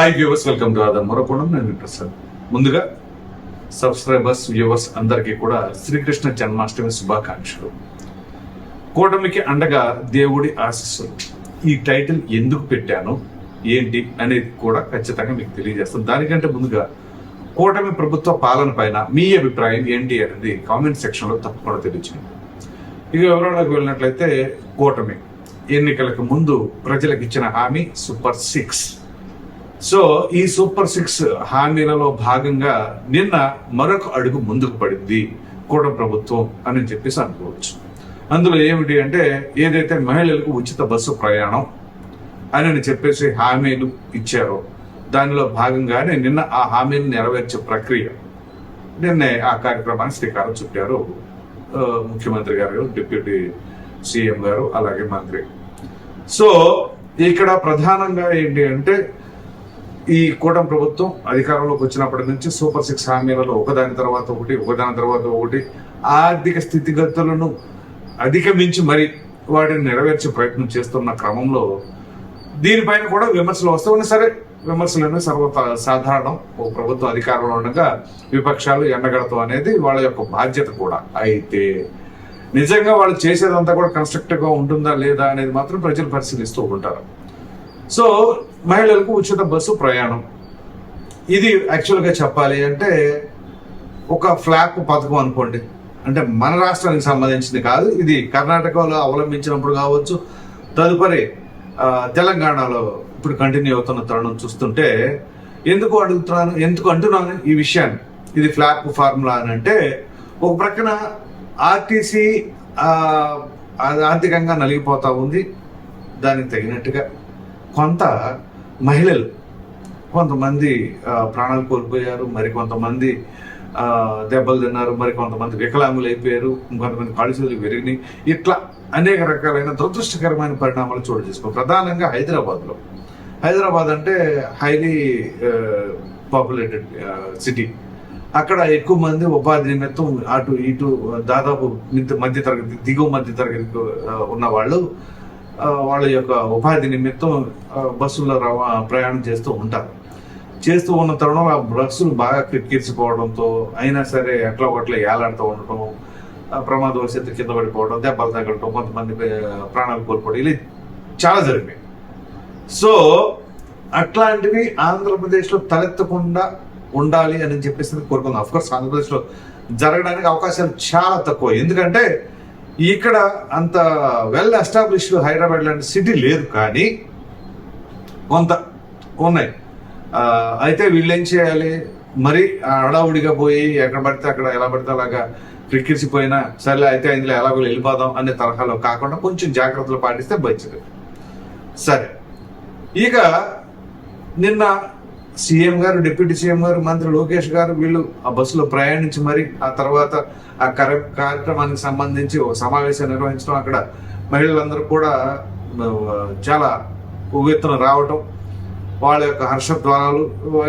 hi viewers welcome to other మరొకడం నేను ప్రసాద్. ముందుగా సబ్స్క్రైబర్స్ వ్యూవర్స్ అందరికీ కూడా శ్రీకృష్ణ జన్మాష్టమి శుభాకాంక్షలు. కూటమికి అండగా దేవుడి ఆశీస్సులు. ఈ టైటిల్ ఎందుకు పెట్టాను? ఏంటి? అనేది కూడా ఖచ్చితంగా మీకు తెలియజేస్తాను. దానికంటే ముందుగా కూటమి ప్రభుత్వ పాలన పైన మీ అభిప్రాయం ఏంటి అనేది కామెంట్ సెక్షన్లో తప్పకుండా తెలియజేయండి ఇక వివరాలకు వెళ్ళినట్లయితే కూటమి ఎన్నికలకు ముందు ప్రజలకు ఇచ్చిన హామీ సూపర్ సిక్స్ సో ఈ సూపర్ సిక్స్ హామీలలో భాగంగా నిన్న మరొక అడుగు ముందుకు పడింది. కూటమి ప్రభుత్వం అని చెప్పేసి అనుకోవచ్చు. అందులో ఏమిటి అంటే ఏదైతే మహిళలకు ఉచిత బస్సు ప్రయాణం అని చెప్పేసి హామీలు ఇచ్చారో దానిలో భాగంగానే నిన్న ఆ హామీలు నెరవేర్చే ప్రక్రియ. నిన్నే ఆ కార్యక్రమానికి శ్రీకారం చుట్టారు ముఖ్యమంత్రి గారు డిప్యూటీ సీఎం గారు అలాగే మంత్రి. సో ఇక్కడ ప్రధానంగా ఏంటి అంటే ఈ కూటమి ప్రభుత్వం అధికారంలోకి వచ్చినప్పటి నుంచి సూపర్ సిక్స్ హామీలలో ఒకదాని తర్వాత ఒకటి ఒకదాని తర్వాత ఒకటి ఆర్థిక స్థితిగతులను అధిగమించి మరి వాటిని నెరవేర్చే ప్రయత్నం చేస్తున్న క్రమంలో దీనిపైన కూడా విమర్శలు వస్తూ ఉన్నాయి. సరే విమర్శలు అనేవి సర్వ సాధారణం. ఓ ప్రభుత్వం అధికారంలో ఉండగా విపక్షాలు ఎండగడతాం అనేది వాళ్ళ యొక్క బాధ్యత కూడా. అయితే నిజంగా వాళ్ళు చేసేదంతా కూడా కన్స్ట్రక్టివ్గా ఉంటుందా లేదా అనేది మాత్రం ప్రజలు పరిశీలిస్తూ ఉంటారు. సో మహిళలకు ఉచిత బస్సు ప్రయాణం. ఇది యాక్చువల్గా చెప్పాలి అంటే ఒక ఫ్లాప్ పథకం అనుకోండి. అంటే మన రాష్ట్రానికి సంబంధించింది కాదు ఇది కర్ణాటకలో అవలంబించినప్పుడు కావచ్చు తదుపరి తెలంగాణలో ఇప్పుడు కంటిన్యూ అవుతున్న తరుణం చూస్తుంటే ఎందుకు అడుగుతున్నాను ఎందుకు అంటున్నాను ఈ విషయాన్ని? ఇది ఫ్లాప్ ఫార్ములా అని అంటే ఒక ప్రక్కన ఆర్టీసీ ఆర్థికంగా నలిగిపోతా ఉంది దానికి తగినట్టుగా. కొంత మహిళలు కొంతమంది ప్రాణాలు కోల్పోయారు మరి కొంతమంది దెబ్బలు తిన్నారు మరి కొంతమంది వికలాంగులు అయిపోయారు ఇంకొంతమంది కాళ్ళు చేతులు విరిగినాయి. ఇట్లా అనేక రకాలైన దురదృష్టకరమైన పరిణామాలు చోటు చేసుకో ప్రధానంగా హైదరాబాద్లో. హైదరాబాద్ అంటే హైలీ పాపులేటెడ్ సిటీ. అక్కడ ఎక్కువ మంది ఉపాధి నిమిత్తం అటు ఇటు దాదాపు మధ్య తరగతి దిగువ మధ్య తరగతి ఉన్న వాళ్ళు వాళ్ళ యొక్క ఉపాధి నిమిత్తం బస్సుల్లో రవా ప్రయాణం చేస్తూ ఉంటారు. చేస్తూ ఉన్న తరుణంలో ఆ బస్సులు బాగా కిక్కిరిసిపోవడంతో అయినా సరే ఎట్లా ఒకట్లా ఏలాడుతూ ఉండటం ప్రమాద ప్రమాదవశాత్తు కింద పడిపోవడం దెబ్బలు తగ్గడం కొంతమంది ప్రాణాలు కోల్పోవడం ఇలా చాలా జరిగాయి సో అట్లాంటివి ఆంధ్రప్రదేశ్లో తలెత్తకుండా ఉండాలి అని చెప్పేసి కోరుకుందాం. అఫ్కోర్స్ ఆంధ్రప్రదేశ్లో జరగడానికి అవకాశాలు చాలా తక్కువ. ఎందుకంటే ఇక్కడ అంత వెల్ ఎస్టాబ్లిష్డ్ హైదరాబాద్ లాంటి సిటీ లేదు కానీ కొంత ఉన్నాయి. అయితే వీళ్ళు ఏం చేయాలి? మరి అడావుడిగా హడావుడిగా పోయి ఎక్కడ పడితే అక్కడ ఎలా పడితే అలాగా క్రిక్కిరిసిపోయినా సరే అయితే ఇందులో ఎలాగో వెళ్ళిపోదాం అనే తరహాలో కాకుండా కొంచెం జాగ్రత్తలు పాటిస్తే మంచిది. సరే. ఇక నిన్న సీఎం గారు డిప్యూటీ సీఎం గారు మంత్రి లోకేష్ గారు వీళ్ళు ఆ బస్సులో ప్రయాణించి మరి ఆ తర్వాత ఆ కార్యక్రమానికి సంబంధించి ఒక సమావేశం నిర్వహించడం అక్కడ మహిళలందరూ కూడా చాలా ఉవ్వెత్తున రావటం వాళ్ళ యొక్క హర్షద్వారాలు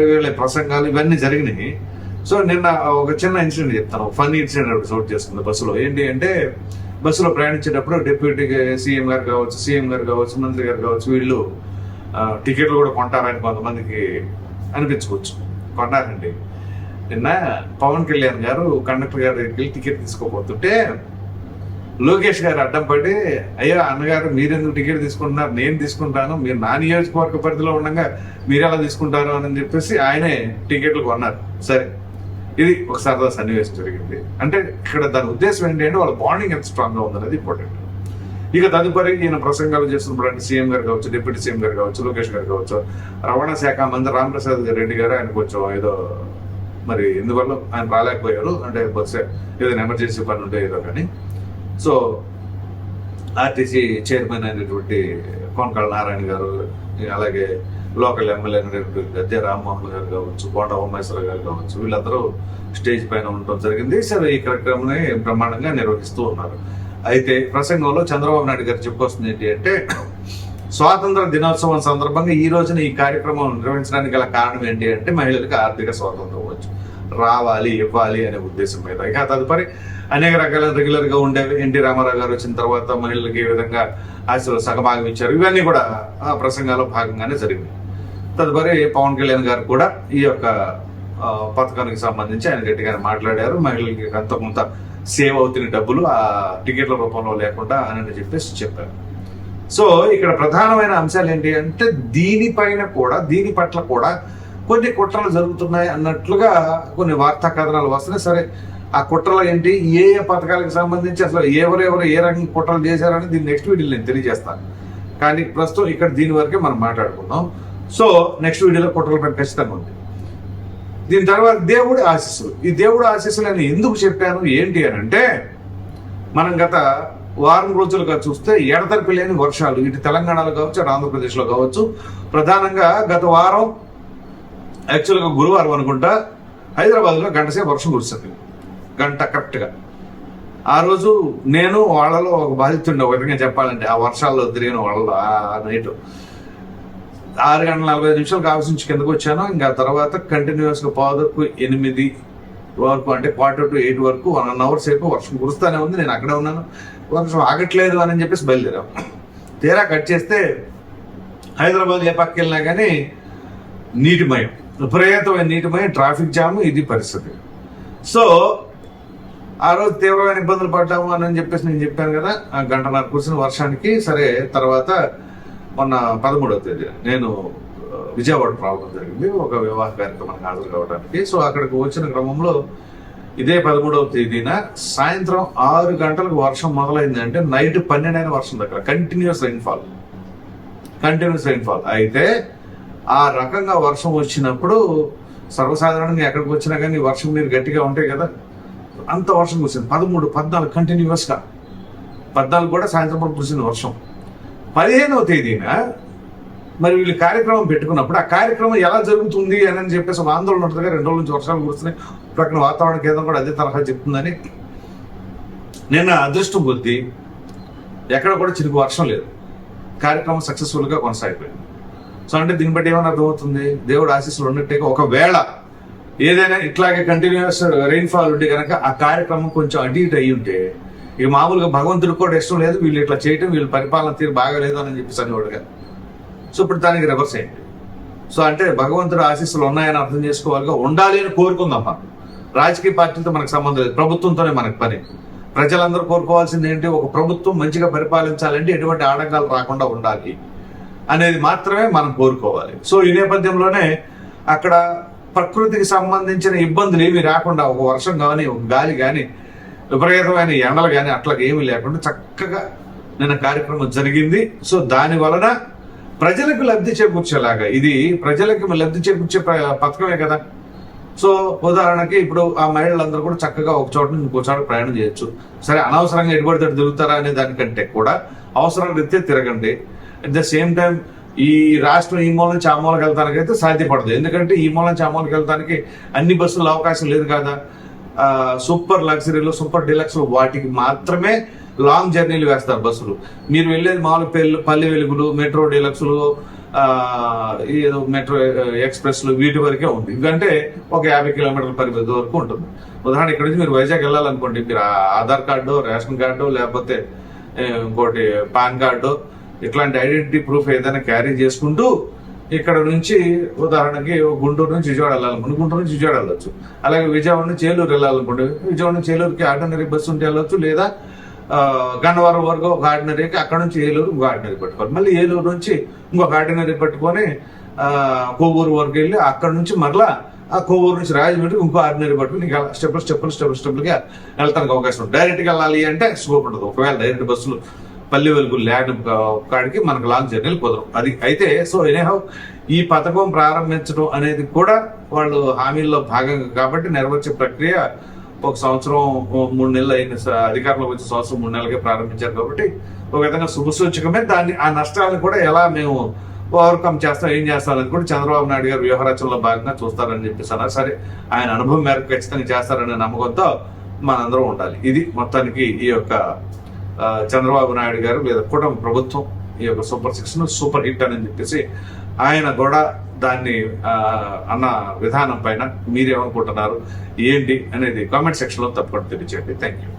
వీళ్ళ ప్రసంగాలు ఇవన్నీ జరిగినాయి. సో నిన్న ఒక చిన్న ఇన్సిడెంట్ చెప్తాను ఫన్నీ ఇన్సిడెంట్ చోటు చేసుకుంది బస్సులో. ఏంటి అంటే బస్సులో ప్రయాణించేటప్పుడు డిప్యూటీ సీఎం గారు కావచ్చు సీఎం గారు కావచ్చు మంత్రి గారు కావచ్చు వీళ్ళు టికెట్లు కూడా కొంటారని కొంతమందికి అనిపించుకోవచ్చు. కొన్నారండి నిన్న పవన్ కళ్యాణ్ గారు కండక్టర్ గారి దగ్గరికి వెళ్ళి టికెట్ తీసుకోబోతుంటే లోకేష్ గారు అడ్డం పడి అయ్యో అన్నగారు మీరెందుకు టికెట్ తీసుకుంటున్నారు? నేను తీసుకుంటాను. మీరు నా నియోజకవర్గ పరిధిలో ఉండగా మీరు ఎలా తీసుకుంటారు? అని చెప్పేసి ఆయనే టికెట్లు కొన్నారు. సరే. ఇది ఒక సరదా సన్నివేశం జరిగింది. అంటే ఇక్కడ దాని ఉద్దేశం ఏంటి అంటే వాళ్ళ బాండింగ్ ఎంత స్ట్రాంగ్గా ఉందనేది ఇంపార్టెంట్ ఇక తదుపరి నేను ప్రసంగాలు చేస్తున్నప్పుడు అంటే సీఎం గారు కావచ్చు డిప్యూటీ సీఎం గారు కావచ్చు లోకేష్ గారు కావచ్చు రవాణా శాఖ మంత్రి రామప్రసాద్ రెడ్డి గారు ఆయన కొంచెం ఏదో మరి ఎందువల్ల ఆయన రాలేకపోయారు? అంటే బస్సు ఏదైనా ఎమర్జెన్సీ పని ఉంటే ఏదో కానీ. సో ఆర్టీసీ చైర్మన్ అయినటువంటి కొనకళ్ళ నారాయణ గారు అలాగే లోకల్ ఎమ్మెల్యే అయినటువంటి గద్దె రామ్మోహన్ గారు కావచ్చు కోట ఉమేశ్వర గారు కావచ్చు వీళ్ళందరూ స్టేజ్ పైన ఉండటం జరిగింది. సరే ఈ కార్యక్రమాన్ని బ్రహ్మాండంగా నిర్వహిస్తూ ఉన్నారు. అయితే ప్రసంగంలో చంద్రబాబు నాయుడు గారు చెప్పుకొస్తుంది ఏంటి అంటే స్వాతంత్ర దినోత్సవం సందర్భంగా ఈ రోజున ఈ కార్యక్రమం నిర్వహించడానికి గల కారణం ఏంటి అంటే మహిళలకు ఆర్థిక స్వాతంత్రం వచ్చు రావాలి ఇవ్వాలి అనే ఉద్దేశం మీద. ఇక తదుపరి అనేక రకాల రెగ్యులర్గా ఉండేవి ఎన్టీ రామారావు గారు వచ్చిన తర్వాత మహిళలకు ఏ విధంగా ఆశలు సగభాగం ఇచ్చారు? ఇవన్నీ కూడా ఆ ప్రసంగాల్లో భాగంగానే జరిగింది తదుపరి పవన్ కళ్యాణ్ గారు కూడా ఈ యొక్క పథకానికి సంబంధించి ఆయన గట్టిగా మాట్లాడారు. మహిళలకి అంత కొంత సేవ్ అవుతున్న డబ్బులు ఆ టికెట్ల రూపంలో లేకుండా అని చెప్పేసి చెప్పారు. సో ఇక్కడ ప్రధానమైన అంశాలు ఏంటి అంటే దీనిపైన కూడా దీని పట్ల కూడా కొన్ని కుట్రలు జరుగుతున్నాయి అన్నట్లుగా కొన్ని వార్తా కథనాలు వస్తున్నాయి. సరే ఆ కుట్రలు ఏంటి? ఏ ఏ పథకాలకు సంబంధించి అసలు ఎవరెవరు ఏ రకంగా కుట్రలు చేశారని దీన్ని నెక్స్ట్ వీడియోలో నేను తెలియజేస్తాను. కానీ ప్రస్తుతం ఇక్కడ దీని వరకే మనం మాట్లాడుకుందాం. సో నెక్స్ట్ వీడియోలో కుట్రల పైన ఖచ్చితంగా ఉంది దీని తర్వాత దేవుడి ఆశీస్సులు. ఈ దేవుడి ఆశీస్సులు అని ఎందుకు చెప్పాను? ఏంటి అని అంటే మనం గత వారం రోజులుగా చూస్తే ఎడతెరిపి లేని వర్షాలు ఇటు తెలంగాణలో కావచ్చు అటు ఆంధ్రప్రదేశ్లో కావచ్చు. ప్రధానంగా గత వారం యాక్చువల్గా గురువారం అనుకుంటా హైదరాబాద్లో గంటసేపు వర్షం కురుస్తుంది గంట కరెక్ట్గా. ఆ రోజు నేను వాళ్ళలో ఒక బాధితుండే ఒక విధంగా చెప్పాలంటే ఆ వర్షాల్లో తిరిగిన వాళ్ళలో ఆ నైట్. ఆరు గంటల నలభై ఐదు నిమిషాలకు ఆఫీస్ నుంచి కిందకు వచ్చాను. ఇంకా తర్వాత కంటిన్యూస్గా పాదకు ఎనిమిది వరకు అంటే క్వార్టర్ టు ఎయిట్ వరకు వన్ అన్ అవర్ సేపు వర్షం కురుస్తానే ఉంది. నేను అక్కడే ఉన్నాను. వర్షం ఆగట్లేదు అని చెప్పేసి బయలుదేరాం. తీరా కట్ చేస్తే హైదరాబాద్ ఏ పక్క వెళ్ళినా కానీ నీటిమయం విపరీతమైన నీటిమయం ట్రాఫిక్ జామ్ ఇది పరిస్థితి. సో ఆ రోజు తీవ్రమైన ఇబ్బందులు పడ్డాము అని చెప్పేసి నేను చెప్పాను కదా. ఆ గంటన్నర కూర్చుని వర్షానికి సరే తర్వాత మొన్న పదమూడవ తేదీ నేను విజయవాడ ప్రాబ్లం జరిగింది. ఒక వివాహ కార్యక్రమానికి హాజరు కావడానికి. సో అక్కడికి వచ్చిన క్రమంలో ఇదే పదమూడవ తేదీన సాయంత్రం ఆరు గంటలకు వర్షం మొదలైందంటే నైట్ పన్నెండైన వర్షం దగ్గర. కంటిన్యూస్ రైన్ఫాల్ కంటిన్యూస్ రైన్ఫాల్ అయితే ఆ రకంగా వర్షం వచ్చినప్పుడు సర్వసాధారణంగా ఎక్కడికి వచ్చినా కానీ వర్షం నీరు గట్టిగా ఉంటాయి కదా. అంత వర్షం కురిసింది పదమూడు పద్నాలుగు కంటిన్యూస్గా పద్నాలుగు కూడా సాయంత్రం పూట కురిసింది వర్షం. పదిహేనవ తేదీన మరి వీళ్ళు కార్యక్రమం పెట్టుకున్నప్పుడు ఆ కార్యక్రమం ఎలా జరుగుతుంది అని చెప్పేసి ఆందోళన ఉంటుందిగా రెండు రోజుల నుంచి వర్షాలు కురుస్తున్నాయి ప్రక్కన వాతావరణ కేంద్రం కూడా అదే తరహా చెప్తుందని. నిన్న అదృష్టం కొద్దీ ఎక్కడ కూడా చిరుకు వర్షం లేదు. కార్యక్రమం సక్సెస్ఫుల్గా కొనసాగిపోయింది. సో అంటే దీన్ని బట్టి ఏమైనా అర్థమవుతుంది? దేవుడు ఆశీస్సులు ఉన్నట్టే ఒకవేళ ఏదైనా ఇట్లాగే కంటిన్యూస్ రెయిన్ఫాల్ ఉంటే కనుక ఆ కార్యక్రమం కొంచెం అటు ఇటు అయ్యి ఉంటే ఇక మామూలుగా భగవంతుడికి కూడా ఇష్టం లేదు వీళ్ళు ఇట్లా చేయటం వీళ్ళు పరిపాలన తీరు బాగాలేదు అని చెప్పేసి అనేవాడుగా సో ఇప్పుడు దానికి రివర్స్ అయింది సో అంటే భగవంతుడు ఆశీస్సులు ఉన్నాయని అర్థం చేసుకోవాలిగా ఉండాలి అని కోరుకుందాం మనం. రాజకీయ పార్టీలతో మనకు సంబంధం లేదు ప్రభుత్వంతోనే మనకు పని. ప్రజలందరూ కోరుకోవాల్సింది ఏంటి? ఒక ప్రభుత్వం మంచిగా పరిపాలించాలంటే ఎటువంటి ఆటంకాలు రాకుండా ఉండాలి అనేది మాత్రమే మనం కోరుకోవాలి. సో ఈ నేపథ్యంలోనే అక్కడ ప్రకృతికి సంబంధించిన ఇబ్బందులు ఏమి రాకుండా ఒక వర్షం కానీ ఒక గాలి కానీ విపరీతమైన ఎండలు కానీ అట్లా ఏమీ లేకుండా చక్కగా నిన్న కార్యక్రమం జరిగింది. సో దాని వలన ప్రజలకు లబ్ధి చేకూర్చేలాగా ఇది ప్రజలకు లబ్ధి చేకూర్చే పథకమే కదా. సో ఉదాహరణకి ఇప్పుడు ఆ మహిళలందరూ కూడా చక్కగా ఒక చోట నుంచి ఇంకో చోట ప్రయాణం చేయొచ్చు. సరే అనవసరంగా ఎటుబడితే తిరుగుతారా అనే దానికంటే కూడా అవసరం రీత్యా తిరగండి. అట్ ద సేమ్ టైం ఈ రాష్ట్రం ఈ మూల నుంచి ఆ మూలకి వెళ్తానికి అయితే సాధ్యపడదు. ఎందుకంటే ఈ మూల నుంచి ఆ మూలకి వెళ్తానికి అన్ని బస్సులు అవకాశం లేదు కదా. సూపర్ లగ్జరీలు సూపర్ డిలక్స్ వాటికి మాత్రమే లాంగ్ జర్నీలు వేస్తారు బస్సులు. మీరు వెళ్ళేది మామూలు పెళ్ళి పల్లె వెలుగులు మెట్రో డిలక్స్లు ఏదో మెట్రో ఎక్స్ప్రెస్లు వీటి వరకే ఉంది ఎందుకంటే ఒక యాభై కిలోమీటర్ల పరిమితి వరకు ఉంటుంది. ఉదాహరణ ఇక్కడ నుంచి మీరు వైజాగ్ వెళ్ళాలనుకోండి మీరు ఆధార్ కార్డు రేషన్ కార్డు లేకపోతే ఇంకోటి పాన్ కార్డు ఇట్లాంటి ఐడెంటిటీ ప్రూఫ్ ఏదైనా క్యారీ చేసుకుంటూ ఇక్కడ నుంచి ఉదాహరణకి గుంటూరు నుంచి విజయవాడ వెళ్ళాలనుకుంటే గుంటూరు నుంచి విజయవాడ వెళ్ళొచ్చు. అలాగే విజయవాడ నుంచి ఏలూరు వెళ్ళాలనుకుంటే విజయవాడ నుంచి ఏలూరుకి ఆర్డినరీ బస్సు ఉంటే వెళ్ళొచ్చు. లేదా గన్నవరం వరకు ఒక ఆర్డినరీకి అక్కడ నుంచి ఏలూరు ఇంకో ఆర్డినరీ పట్టుకోవాలి. మళ్ళీ ఏలూరు నుంచి ఇంకొక ఆర్డినరీ పట్టుకొని కోవూరు వరకు వెళ్ళి అక్కడ నుంచి మరలా ఆ కోవూరు నుంచి రాజమండ్రి ఇంకో ఆర్డినరీ పట్టుకుని ఇంకా స్టెప్పులు స్టెప్పులు స్టెప్పులు వెళ్తానికి అవకాశం ఉంది డైరెక్ట్గా వెళ్ళాలి అంటే స్కోప్ ఉంటుంది. ఒకవేళ డైరెక్ట్ బస్సులు పల్లె వెలుగు ల్యాండ్ కాడికి మనకు లాంగ్ జర్నీలు కుదరం అది అయితే సో ఎనీహౌ ఈ పథకం ప్రారంభించడం అనేది కూడా వాళ్ళు హామీల్లో భాగంగా కాబట్టి నెరవేర్చే ప్రక్రియ ఒక సంవత్సరం మూడు నెలలు అయిన స- అధికారంలోకి వచ్చిన సంవత్సరం మూడు నెలలకే ప్రారంభించారు కాబట్టి ఒక విధంగా శుభసూచకమే. దాన్ని ఆ నష్టాలను కూడా ఎలా మేము ఓవర్కమ్ చేస్తాం ఏం చేస్తాం కూడా చంద్రబాబు నాయుడు గారు వ్యూహరచనలో భాగంగా చూస్తారని చెప్పేసి అన్నారు. సరే ఆయన అనుభవం మేరకు ఖచ్చితంగా చేస్తారనే నమ్మకంతో మనందరం ఉండాలి. ఇది మొత్తానికి ఈ యొక్క చంద్రబాబు నాయుడు గారు లేదా కుటుంబ ప్రభుత్వం ఈ యొక్క సూపర్ సిక్స్ను సూపర్ హిట్ అని చెప్పేసి ఆయన కూడా దాన్ని అన్న విధానం పైన మీరేమనుకుంటున్నారు? ఏంటి అనేది కామెంట్ సెక్షన్లో తప్పకుండా తెలియచేయండి. Thank you